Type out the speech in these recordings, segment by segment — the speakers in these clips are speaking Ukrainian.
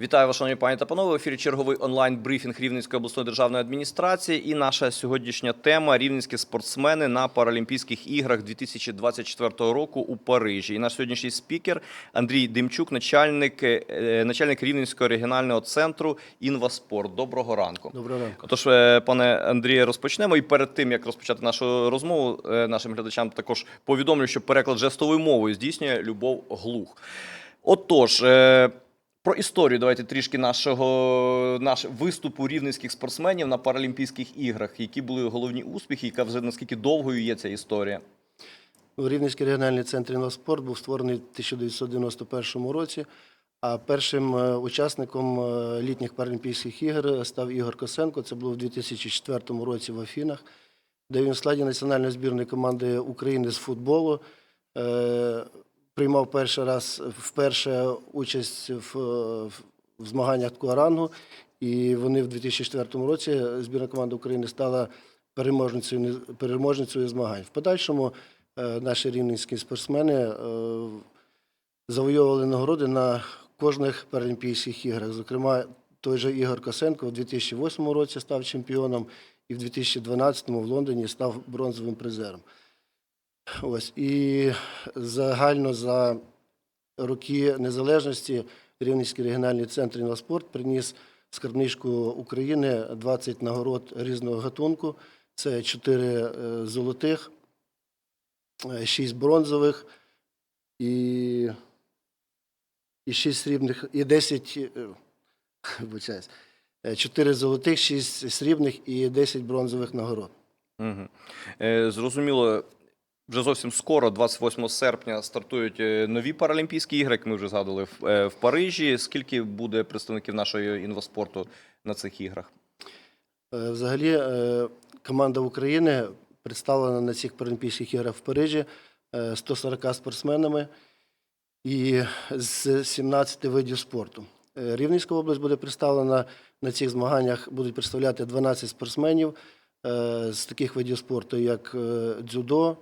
Вітаю вас, шановні пані та панове. В ефірі черговий онлайн-брифінг Рівненської обласної державної адміністрації. І наша сьогоднішня тема рівненські спортсмени на Паралімпійських іграх 2024 року у Парижі. І наш сьогоднішній спікер Андрій Демчук, начальник, е, начальник Рівненського регіонального центру Інваспорт. Доброго ранку. Доброго ранку. Отож, е, пане Андріє, розпочнемо. І перед тим як розпочати нашу розмову, е, нашим глядачам також повідомлю, що переклад жестовою мовою здійснює Любов Глух. Отож. Про історію давайте трішки нашого наш виступу рівненських спортсменів на Паралімпійських іграх. Які були головні успіхи, яка вже наскільки довгою є ця історія? Ну, Рівненський регіональний центр інваспорт був створений в 1991 році, а першим е, учасником е, літніх Паралімпійських ігор став Ігор Косенко. Це було в 2004 році в Афінах, де він в складі національної збірної команди України з футболу е, приймав перший раз вперше участь в, в, в змаганнях такого рангу. І вони в 2004 році збірна команда України стала переможницею, переможницею змагань. В подальшому е, наші рівненські спортсмени е, завойовували нагороди на кожних Паралімпійських іграх. Зокрема, той же Ігор Косенко в 2008 році став чемпіоном і в 2012 в Лондоні став бронзовим призером. Ось і загально за роки незалежності Рівненський регіональний центр інваспорт приніс скарбничку України 20 нагород різного гатунку. Це 4 золотих, 6 бронзових і, і 6 срібних, і 10, е, вибачаюсь, 4 золотих, 6 срібних і 10 бронзових нагород. Угу. Е, зрозуміло, вже зовсім скоро, 28 серпня, стартують е, нові Паралімпійські ігри, як ми вже згадували, в, е, Парижі. Скільки буде представників нашого інваспорту на цих іграх? Е, Взагалі, команда України представлена на цих Паралімпійських іграх в Парижі е, 140 спортсменами і з 17 видів спорту. Рівненська область буде представлена на цих змаганнях, будуть представляти 12 спортсменів з таких видів спорту, як дзюдо,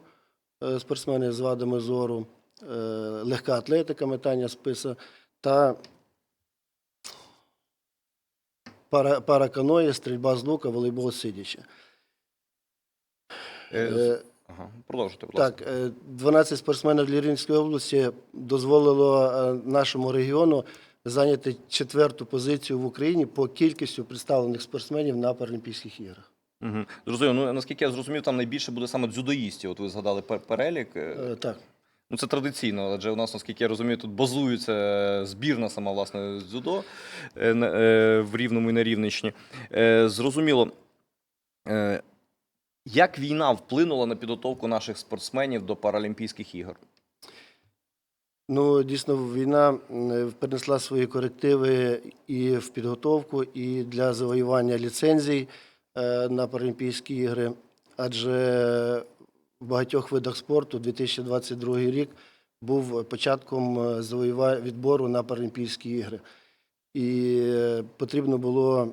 спортсмени з вадами зору, е, легка атлетика, метання списа та пара, параканоє, стрільба з лука, волейбол сидячи. Е, Е, Ага, продовжуйте, будь ласка. Так, е, 12 спортсменів для Рівненської області дозволило е, нашому регіону зайняти четверту позицію в Україні по кількістю представлених спортсменів на Паралімпійських іграх. Угу. Зрозуміло. Ну, наскільки я зрозумів, там найбільше буде саме дзюдоїстів. От ви згадали перелік. Е, Е, Так. Ну, це традиційно, адже у нас, наскільки я розумію, тут базується збірна сама власне з дзюдо е, е, в Рівному і на Рівненщині. Е, Зрозуміло, е, як війна вплинула на підготовку наших спортсменів до Паралімпійських ігор? Ну, дійсно, війна принесла свої корективи і в підготовку, і для завоювання ліцензій на Паралімпійські ігри. Адже в багатьох видах спорту 2022 рік був початком е, відбору на Паралімпійські ігри. І е, потрібно було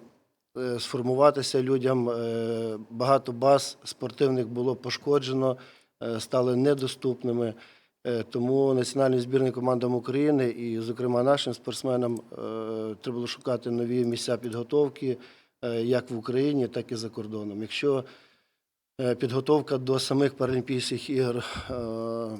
е, сформуватися людям. Е, Багато баз спортивних було пошкоджено, е, стали недоступними. Е, Тому національним збірним командам України і, зокрема, нашим спортсменам е, треба було шукати нові місця підготовки е, як в Україні, так і за кордоном. Якщо е, підготовка до самих Паралімпійських ігор е,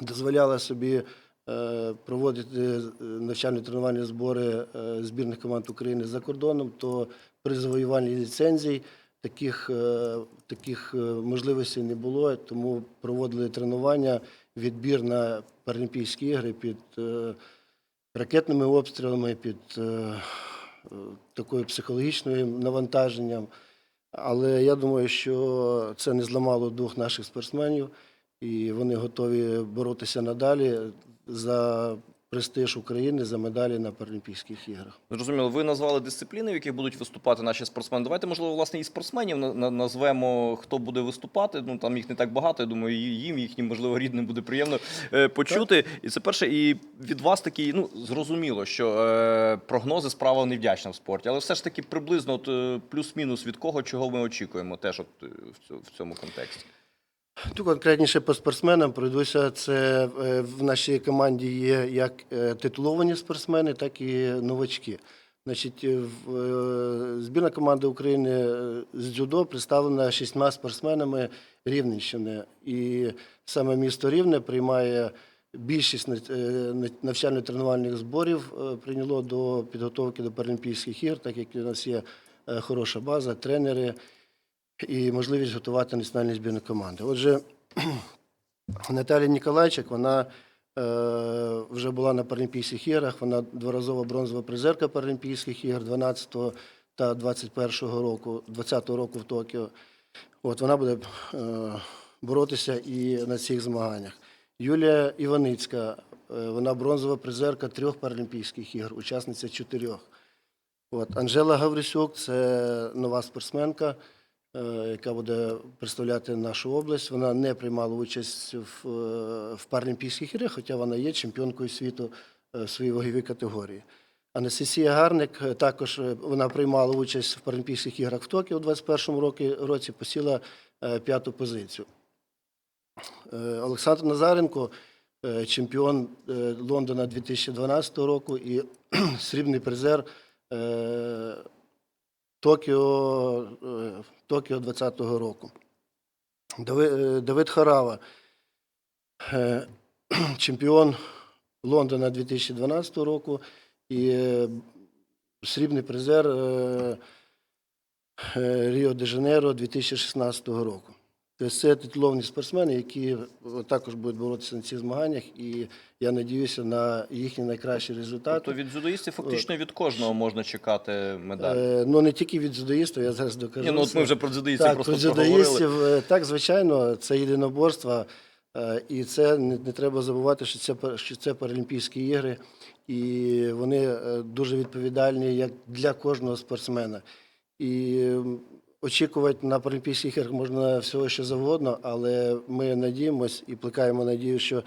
дозволяла собі е, проводити е, навчально-тренувальні збори е, збірних команд України за кордоном, то при завоюванні ліцензій таких, е, таких е, можливостей не було, тому проводили тренування, відбір на Паралімпійські ігри під е, ракетними обстрілами, під е, е, такою психологічним навантаженням. Але я думаю, що це не зламало дух наших спортсменів, і вони готові боротися надалі за престиж України, за медалі на Паралімпійських іграх. Зрозуміло, ви назвали дисципліни, в яких будуть виступати наші спортсмени. Давайте, можливо, власне, і спортсменів на- на- назвемо, хто буде виступати. Ну там їх не так багато. Я думаю, їм, їхнім, можливо, рідним буде приємно е, почути. І це перше, і від вас такий, ну зрозуміло, що е, прогнози справа невдячна в спорті, але все ж таки приблизно от, е, плюс-мінус від кого, чого ми очікуємо, теж от е, в цьому контексті. Тут конкретніше по спортсменам пройдуся. Це е, в нашій команді є як е, титуловані спортсмени, так і новачки. Значить, е, в- збірна команда України з дзюдо представлена шістьма спортсменами Рівненщини. І саме місто Рівне приймає більшість на- навчально-тренувальних зборів, прийняло до підготовки до Паралімпійських ігор, так як у нас є хороша база, тренери і можливість готувати національні збірні команди. Отже, Наталія Ніколайчик, вона е, вже була на Паралімпійських іграх, вона дворазова бронзова призерка Паралімпійських ігор 12 та 21 року, 20 року в Токіо. От вона буде е, боротися і на цих змаганнях. Юлія Іваницька, е, вона бронзова призерка трьох Паралімпійських ігор, учасниця чотирьох. От, Анжела Гаврисюк це нова спортсменка, яка буде представляти нашу область. Вона не приймала участь в, е, в Паралімпійських іграх, хоча вона є чемпіонкою світу е, в своїй ваговій категорії. Анастасія Гарник е, також е, вона приймала участь в Паралімпійських іграх в Токіо у 2021 році, посіла е, п'яту позицію. Е, Олександр Назаренко, е, чемпіон е, Лондона 2012 року і срібний призер е, Токіо, Токіо 20-го року. Е, Давид Харава, е, чемпіон Лондона 2012 року і е, срібний призер е, е, Ріо де Жанейро 2016 року. Тобто це титуловані спортсмени, які також будуть боротися на цих змаганнях, і я надіюся на їхні найкращі результати. Тобто від дзюдоїстів фактично від кожного можна чекати медаль. Е, ну не тільки від дзюдоїстів, я зараз докажу. Ні, ну от ми вже про дзюдоїстів так, просто про дзюдоїстів, е, так, звичайно, це єдиноборство. е, І це не, не треба забувати, що це, що це Паралімпійські ігри, і вони е, дуже відповідальні як для кожного спортсмена. І очікувати на Паралімпійських іграх можна всього що завгодно, але ми надіємось і плекаємо надію, що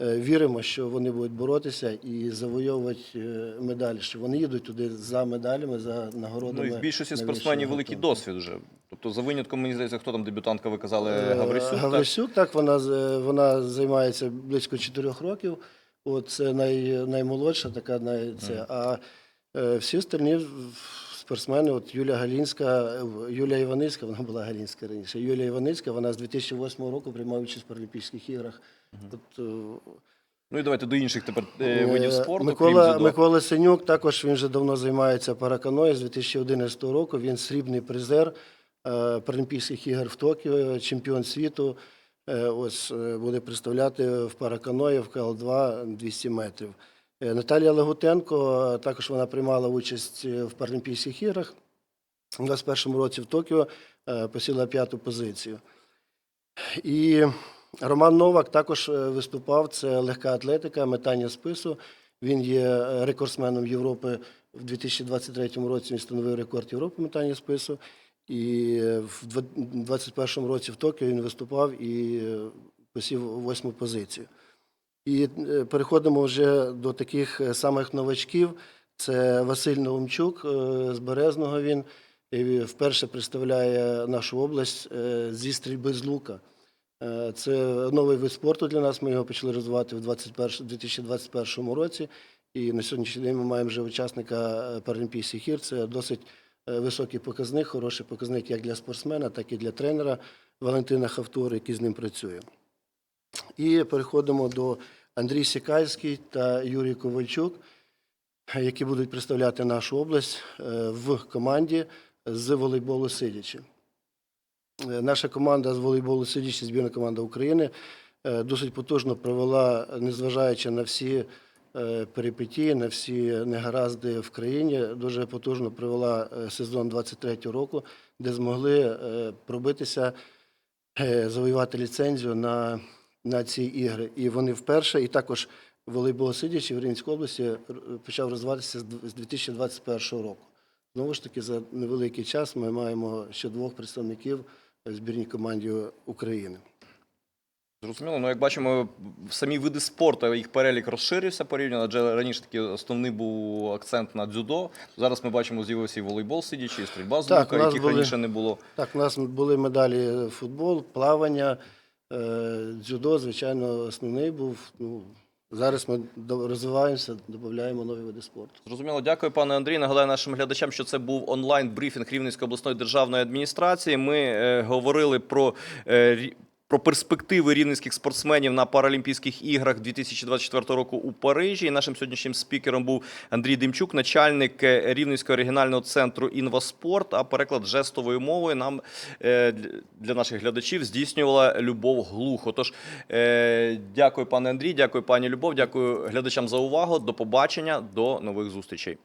е, віримо, що вони будуть боротися і завойовувати е, медалі, що вони їдуть туди за медалями, за Ну нагородами. і в більшості спортсменів великий досвід вже. Тобто, за винятком, мені здається, хто там дебютантка, ви казали, Е, Гаврисюк. так? Так, вона, вона займається близько 4 років. От це най, наймолодша така, най, це. А е, всі остальні спортсмени, от Юлія Галінська, е, Юлія Іваницька, вона була Галінська раніше. Юлія Іваницька, вона з 2008 року приймає участь в Паралімпійських іграх. От, е, Ну і давайте до інших тепер е, видів спорту. Микола. Микола Синюк також він вже давно займається параканою з 2011 року. Він срібний призер Паралімпійських ігор в Токіо, чемпіон світу. Ось буде представляти в параканої в КЛ-2 200 метрів. Е, Наталія Лагутенко е, також вона приймала участь е, в Паралімпійських іграх у 2021 році в Токіо, посіла п'яту позицію. І Роман Новак також виступав. Це легка атлетика, метання спису. Він є рекордсменом Європи в 2023 році. Він встановив рекорд Європи метання спису. І в 2021 році в Токіо він виступав і посів восьму позицію. І е, переходимо вже до таких е, самих новачків. Це Василь Наумчук е, з Березного. Він вперше представляє нашу область зі стрільби з лука. Це новий вид спорту для нас. Ми його почали розвивати в 2021 році. І на сьогоднішній день ми маємо вже учасника Паралімпійських ігор. Це досить високий показник, хороший показник як для спортсмена, так і для тренера Валентина Хавтур, який з ним працює. І переходимо до Андрій Сікальський та Юрій Ковальчук, які будуть представляти нашу область е, в команді з волейболу сидячи. Е, Наша команда з волейболу сидячи, збірна команда України, е, досить потужно провела, незважаючи на всі перипетії, на всі негаразди в країні, дуже потужно провела сезон 23 року, де змогли пробитися, завоювати ліцензію на, на ці ігри. І вони вперше, і також волейбол сидячи в Рівненській області почав розвиватися з дв- з 2021 року. Знову ж таки, за невеликий час ми маємо ще двох представників збірній команді України. Зрозуміло, ну як бачимо, самі види спорту їх перелік розширився порівняно, адже раніше такий основний був акцент на дзюдо. Зараз ми бачимо, з'явився і волейбол сидячи, і стрільба з лука, яких були- раніше не було. Так, у нас були медалі футбол, плавання, Дзюдо, звичайно, основний був. Ну, зараз ми розвиваємося, додаємо нові види спорту. Зрозуміло, дякую, пане Андрій. Нагадаю нашим глядачам, що це був онлайн брифінг Рівненської обласної державної адміністрації. Ми е, говорили про. е, Про перспективи рівненських спортсменів на Паралімпійських іграх 2024 року у Парижі. І нашим сьогоднішнім спікером був Андрій Демчук, начальник е, Рівненського регіонального центру інваспорт. А переклад жестовою мовою нам е, для- наших глядачів здійснювала Любов Глухо. Тож е, дякую, пане Андрій, дякую, пані Любов, дякую глядачам за увагу. До побачення, до нових зустрічей.